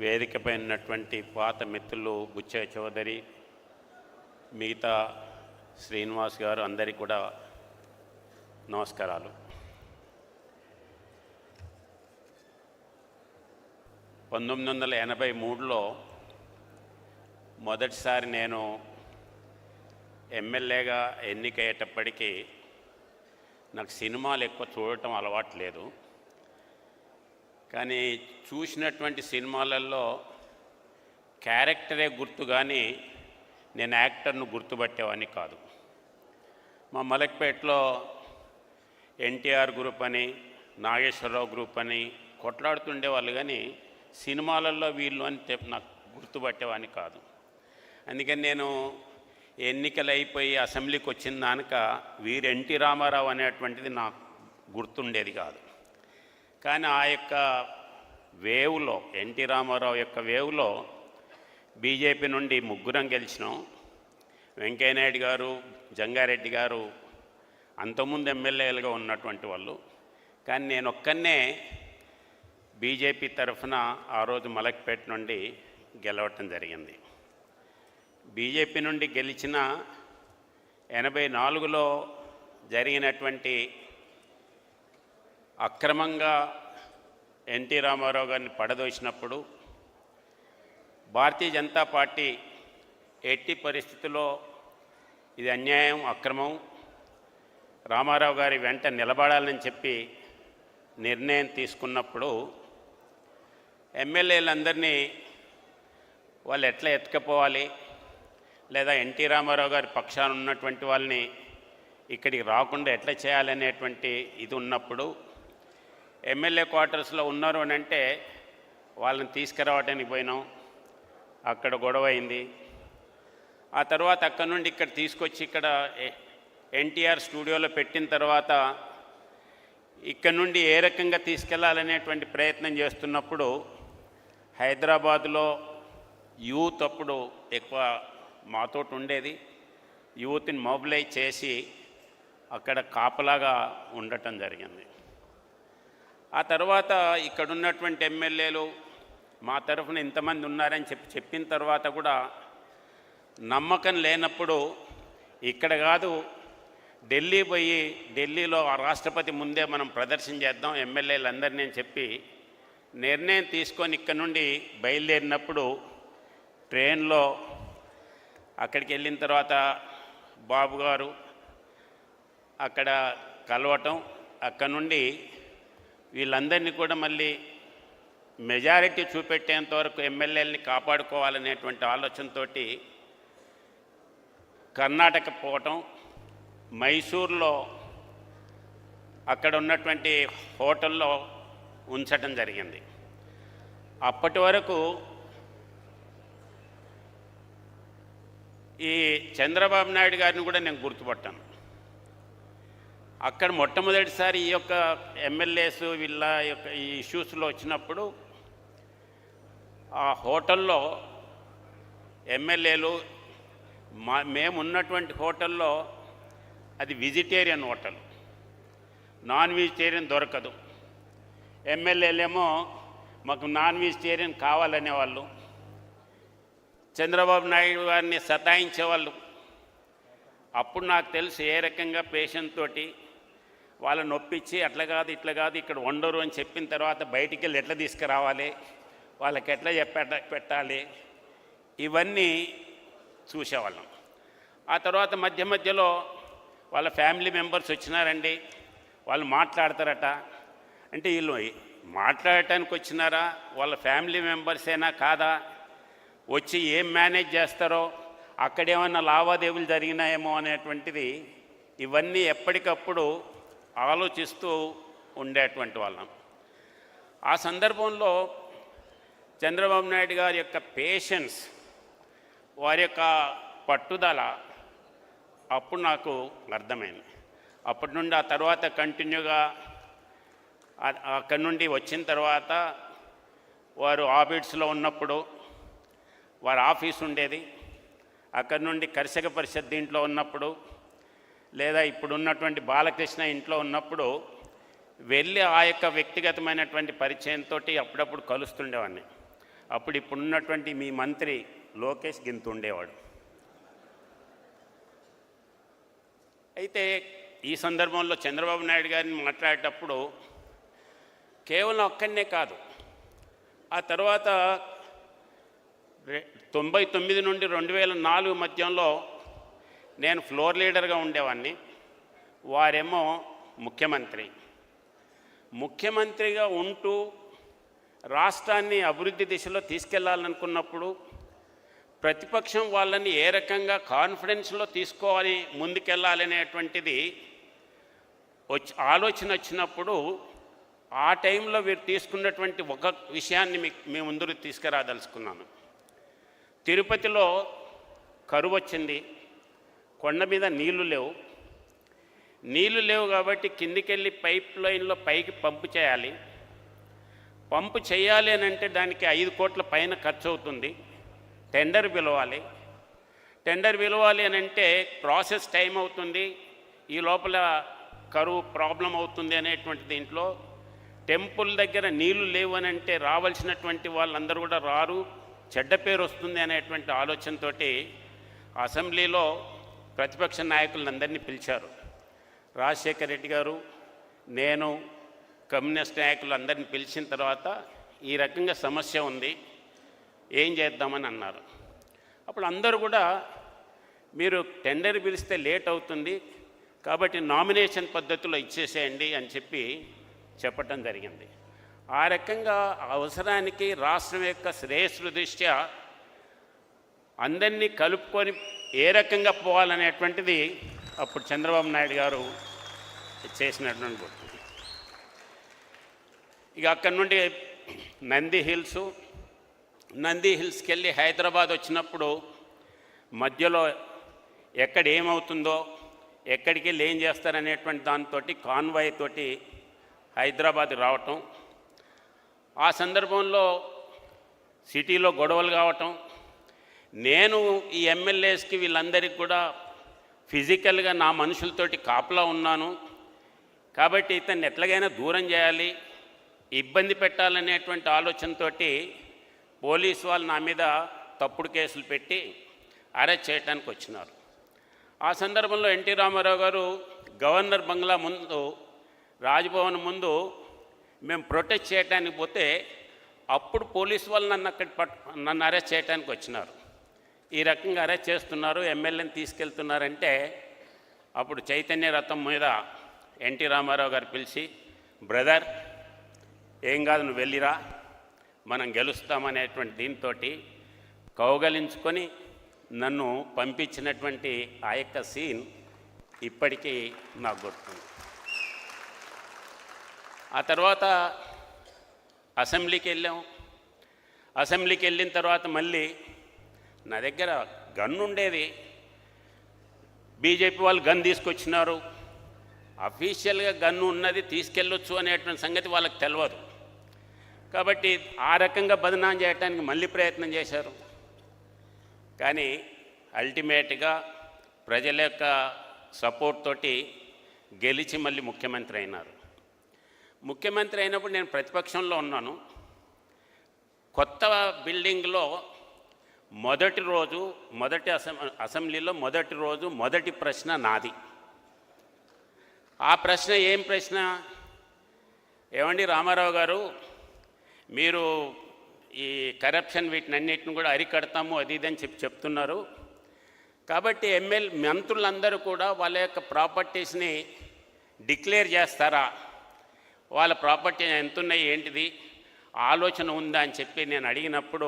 వేదికపై ఉన్నటువంటి పాత మిత్రులు బుచ్చయ్య చౌదరి మిగతా శ్రీనివాస్ గారు అందరికీ కూడా నమస్కారాలు. పంతొమ్మిది వందల ఎనభై మూడులో మొదటిసారి నేను ఎమ్మెల్యేగా ఎన్నికయ్యేటప్పటికీ నాకు సినిమాలు ఎక్కువ చూడటం అలవాటు లేదు. కానీ చూసినటువంటి సినిమాలలో క్యారెక్టరే గుర్తు కానీ నేను యాక్టర్ను గుర్తుపట్టేవాడిని కాదు. మా మలక్పేటలో ఎన్టీఆర్ గ్రూప్ అని నాగేశ్వరరావు గ్రూప్ అని కొట్లాడుతుండేవాళ్ళు కానీ సినిమాలలో వీళ్ళు అని నాకు గుర్తుపట్టేవాడిని కాదు. అందుకని నేను ఎన్నికలు అయిపోయి అసెంబ్లీకి వచ్చిన దానక వీరు ఎన్టీ రామారావు అనేటువంటిది నాకు గుర్తుండేది కాదు. కానీ ఆ యొక్క వేవ్లో ఎన్టీ రామారావు యొక్క వేవ్లో బీజేపీ నుండి ముగ్గురం గెలిచినాం. వెంకయ్యనాయుడు గారు జంగారెడ్డి గారు అంతకుముందు ఎమ్మెల్యేలుగా ఉన్నటువంటి వాళ్ళు. కానీ నేను ఒక్కనే బీజేపీ తరఫున ఆ రోజు మలక్పేట నుండి గెలవటం జరిగింది. బీజేపీ నుండి గెలిచిన ఎనభై నాలుగులో జరిగినటువంటి అక్రమంగా ఎన్టీ రామారావు గారిని పడదోసినప్పుడు భారతీయ జనతా పార్టీ ఎట్టి పరిస్థితుల్లో ఇది అన్యాయం అక్రమం రామారావు గారి వెంట నిలబడాలని చెప్పి నిర్ణయం తీసుకున్నప్పుడు ఎమ్మెల్యేలందరినీ వాళ్ళు ఎట్లా ఎత్తుకపోవాలి? లేదా ఎన్టీ రామారావు గారి పక్షాన ఉన్నటువంటి వాళ్ళని ఇక్కడికి రాకుండా ఎట్లా చేయాలనేటువంటి ఇది ఉన్నప్పుడు ఎమ్మెల్యే క్వార్టర్స్లో ఉన్నారు అని అంటే వాళ్ళని తీసుకురావటానికి పోయినాం. అక్కడ గొడవ అయింది. ఆ తర్వాత అక్కడ నుండి ఇక్కడ తీసుకొచ్చి ఇక్కడ ఎన్టీఆర్ స్టూడియోలో పెట్టిన తర్వాత ఇక్కడ నుండి ఏ రకంగా తీసుకెళ్ళాలనేటువంటి ప్రయత్నం చేస్తున్నప్పుడు హైదరాబాదులో యూత్ అప్పుడు ఎక్కువ మాతోటి ఉండేది. యూత్ని మొబిలైజ్ చేసి అక్కడ కాపలాగా ఉండటం జరిగింది. ఆ తర్వాత ఇక్కడ ఉన్నటువంటి ఎమ్మెల్యేలు మా తరఫున ఇంతమంది ఉన్నారని చెప్పి చెప్పిన తర్వాత కూడా నమ్మకం లేనప్పుడు ఇక్కడ కాదు ఢిల్లీ పోయి ఢిల్లీలో ఆ రాష్ట్రపతి ముందే మనం ప్రదర్శన చేద్దాం ఎమ్మెల్యేలందరినీ అని చెప్పి నిర్ణయం తీసుకొని ఇక్కడ నుండి బయలుదేరినప్పుడు ట్రైన్లో అక్కడికి వెళ్ళిన తర్వాత బాబు గారు అక్కడ కలవటం అక్కడ నుండి వీళ్ళందరినీ కూడా మళ్ళీ మెజారిటీ చూపెట్టేంత వరకు ఎమ్మెల్యేలని కాపాడుకోవాలనేటువంటి ఆలోచనతో కర్ణాటక పోవటం మైసూర్లో అక్కడ ఉన్నటువంటి హోటల్లో ఉంచటం జరిగింది. అప్పటి వరకు ఈ చంద్రబాబు నాయుడు గారిని కూడా నేను గుర్తుపట్టాను. అక్కడ మొట్టమొదటిసారి ఈ యొక్క ఎమ్మెల్యేస్ వీళ్ళ యొక్క ఈ ఇష్యూస్లో వచ్చినప్పుడు ఆ హోటల్లో ఎమ్మెల్యేలు మా మేము ఉన్నటువంటి హోటల్లో అది వెజిటేరియన్ హోటల్. నాన్ వెజిటేరియన్ దొరకదు. ఎమ్మెల్యేలేమో మాకు నాన్ వెజిటేరియన్ కావాలనే వాళ్ళు చంద్రబాబు నాయుడు గారిని సతాయించేవాళ్ళు అప్పుడు నాకు తెలుసు ఏ రకంగా పేషెంట్ తోటి వాళ్ళని నొప్పించి అట్లా కాదు ఇట్లా కాదు ఇక్కడ ఉండరు అని చెప్పిన తర్వాత బయటికి వెళ్ళి ఎట్లా తీసుకురావాలి? వాళ్ళకి ఎట్లా చెప్ప పెట్టాలి? ఇవన్నీ చూసేవాళ్ళం. ఆ తర్వాత మధ్య మధ్యలో వాళ్ళ ఫ్యామిలీ మెంబర్స్ వచ్చినారండి. వాళ్ళు మాట్లాడతారట. అంటే వీళ్ళు మాట్లాడటానికి వచ్చినారా? వాళ్ళ ఫ్యామిలీ మెంబర్సేనా కాదా? వచ్చి ఏం మేనేజ్ చేస్తారో? అక్కడేమన్నా లావాదేవీలు జరిగినాయేమో అనేటువంటిది ఇవన్నీ ఎప్పటికప్పుడు ఆలోచిస్తూ ఉండేటువంటి వాళ్ళం. ఆ సందర్భంలో చంద్రబాబు నాయుడు గారి యొక్క పేషెన్స్ వారి యొక్క పట్టుదల అప్పుడు నాకు అర్థమైంది. అప్పటి నుండి ఆ తర్వాత కంటిన్యూగా అక్కడి నుండి వచ్చిన తర్వాత వారు ఆఫీస్లో ఉన్నప్పుడు వారి ఆఫీస్ ఉండేది. అక్కడి నుండి కర్షక పరిషత్ దీంట్లో ఉన్నప్పుడు లేదా ఇప్పుడున్నటువంటి బాలకృష్ణ ఇంట్లో ఉన్నప్పుడు వెళ్ళి ఆ యొక్క వ్యక్తిగతమైనటువంటి పరిచయంతో అప్పుడప్పుడు కలుస్తుండేవాడిని. అప్పుడు ఇప్పుడున్నటువంటి మీ మంత్రి లోకేష్ గింతుండేవాడు అయితే ఈ సందర్భంలో చంద్రబాబు నాయుడు గారిని మాట్లాడేటప్పుడు కేవలం ఒక్కడనే కాదు ఆ తర్వాత తొంభై తొమ్మిది నుండి రెండు వేల నాలుగు మధ్యంలో నేను ఫ్లోర్ లీడర్గా ఉండేవాడిని వారేమో ముఖ్యమంత్రి. ముఖ్యమంత్రిగా ఉంటూ రాష్ట్రాన్ని అభివృద్ధి దిశలో తీసుకెళ్ళాలనుకున్నప్పుడు ప్రతిపక్షం వాళ్ళని ఏ రకంగా కాన్ఫిడెన్స్లో తీసుకోవాలి ముందుకెళ్ళాలనేటువంటిది వచ్చి ఆలోచన వచ్చినప్పుడు ఆ టైంలో వీరు తీసుకున్నటువంటి ఒక విషయాన్ని మీ మీ ముందు తీసుకురాదలుచుకున్నాను. తిరుపతిలో కరువు వచ్చింది కొండ మీద నీళ్ళు లేవు. నీళ్ళు లేవు కాబట్టి కిందికెళ్ళి పైప్ లైన్లో పైకి పంపు చేయాలి. పంపు చేయాలి అని అంటే దానికి ఐదు కోట్ల పైన ఖర్చు అవుతుంది. టెండర్ పిలవాలి. టెండర్ పిలవాలి అని అంటే ప్రాసెస్ టైం అవుతుంది. ఈ లోపల కరువు ప్రాబ్లం అవుతుంది అనేటువంటి దీంట్లో టెంపుల్ దగ్గర నీళ్ళు లేవు అని అంటే రావాల్సినటువంటి వాళ్ళందరూ కూడా రారు. చెడ్డ పేరు వస్తుంది అనేటువంటి ఆలోచనతోటి అసెంబ్లీలో ప్రతిపక్ష నాయకులందరినీ పిలిచారు. రాజశేఖర రెడ్డి గారు నేను కమ్యూనిస్ట్ నాయకులు అందరిని పిలిచిన తర్వాత ఈ రకంగా సమస్య ఉంది ఏం చేద్దామని అన్నారు. అప్పుడు అందరూ కూడా మీరు టెండర్ పిలిస్తే లేట్ అవుతుంది కాబట్టి నామినేషన్ పద్ధతిలో ఇచ్చేసేయండి అని చెప్పి చెప్పటం జరిగింది. ఆ రకంగా అవసరానికి రాష్ట్రం యొక్క శ్రేయస్సు దృష్ట్యా అందరినీ కలుపుకొని ఏ రకంగా పోవాలనేటువంటిది అప్పుడు చంద్రబాబు నాయుడు గారు చేసినటువంటి గుర్తు. ఇక అక్కడి నుండి నంది హిల్స్ నంది హిల్స్కి వెళ్ళి హైదరాబాద్ వచ్చినప్పుడు మధ్యలో ఎక్కడ ఏమవుతుందో ఎక్కడికి వెళ్ళి ఏం చేస్తారనేటువంటి దాంతో కాన్వాయ్ తోటి హైదరాబాద్ రావటం. ఆ సందర్భంలో సిటీలో గొడవలు కావటం నేను ఈ ఎమ్మెల్యేస్కి వీళ్ళందరికీ కూడా ఫిజికల్గా నా మనుషులతోటి కాపలా ఉన్నాను. కాబట్టి ఇతన్ని ఎట్లాగైనా దూరం చేయాలి. ఇబ్బంది పెట్టాలనేటువంటి ఆలోచనతోటి పోలీసు వాళ్ళు నా మీద తప్పుడు కేసులు పెట్టి అరెస్ట్ చేయడానికి వచ్చినారు. ఆ సందర్భంలో ఎన్టీ రామారావు గారు గవర్నర్ బంగ్లా ముందు రాజ్భవన్ ముందు మేము ప్రొటెస్ట్ చేయడానికి పోతే అప్పుడు పోలీసు వాళ్ళు నన్ను అక్కడ పట్ నన్ను అరెస్ట్ చేయడానికి వచ్చినారు. ఈ రకంగా అరెస్ట్ చేస్తున్నారు ఎమ్మెల్యేని తీసుకెళ్తున్నారంటే అప్పుడు చైతన్య రథం మీద ఎన్టీ రామారావు గారు పిలిచి బ్రదర్ ఏం కాదు నువ్వు వెళ్ళిరా మనం గెలుస్తామనేటువంటి దీంతో కౌగలించుకొని నన్ను పంపించినటువంటి ఆ యొక్క సీన్ ఇప్పటికీ నాకు గుర్తుంది. ఆ తర్వాత అసెంబ్లీకి వెళ్ళాం. అసెంబ్లీకి వెళ్ళిన తర్వాత మళ్ళీ నా దగ్గర గన్ ఉండేది. బీజేపీ వాళ్ళు గన్ తీసుకొచ్చినారు. అఫీషియల్గా గన్ను ఉన్నది తీసుకెళ్ళొచ్చు అనేటువంటి సంగతి వాళ్ళకి తెలియదు కాబట్టి ఆ రకంగా బదనాం చేయడానికి మళ్ళీ ప్రయత్నం చేశారు. కానీ అల్టిమేట్గా ప్రజల యొక్క సపోర్ట్ తోటి గెలిచి మళ్ళీ ముఖ్యమంత్రి అయినారు. ముఖ్యమంత్రి అయినప్పుడు నేను ప్రతిపక్షంలో ఉన్నాను. కొత్త బిల్డింగ్లో మొదటి రోజు మొదటి అసెం అసెంబ్లీలో మొదటి రోజు మొదటి ప్రశ్న నాది. ఆ ప్రశ్న ఏం ప్రశ్న? ఏమండి రామారావు గారు మీరు ఈ కరప్షన్ వీటిని అన్నిటిని కూడా అరికడతాము అది ఇది అని చెప్పి చెప్తున్నారు. కాబట్టి ఎమ్మెల్ మంత్రులందరూ కూడా వాళ్ళ యొక్క ప్రాపర్టీస్ని డిక్లేర్ చేస్తారా? వాళ్ళ ప్రాపర్టీ ఎంత ఉన్నాయి ఏంటిది? ఆలోచన ఉందా అని చెప్పి నేను అడిగినప్పుడు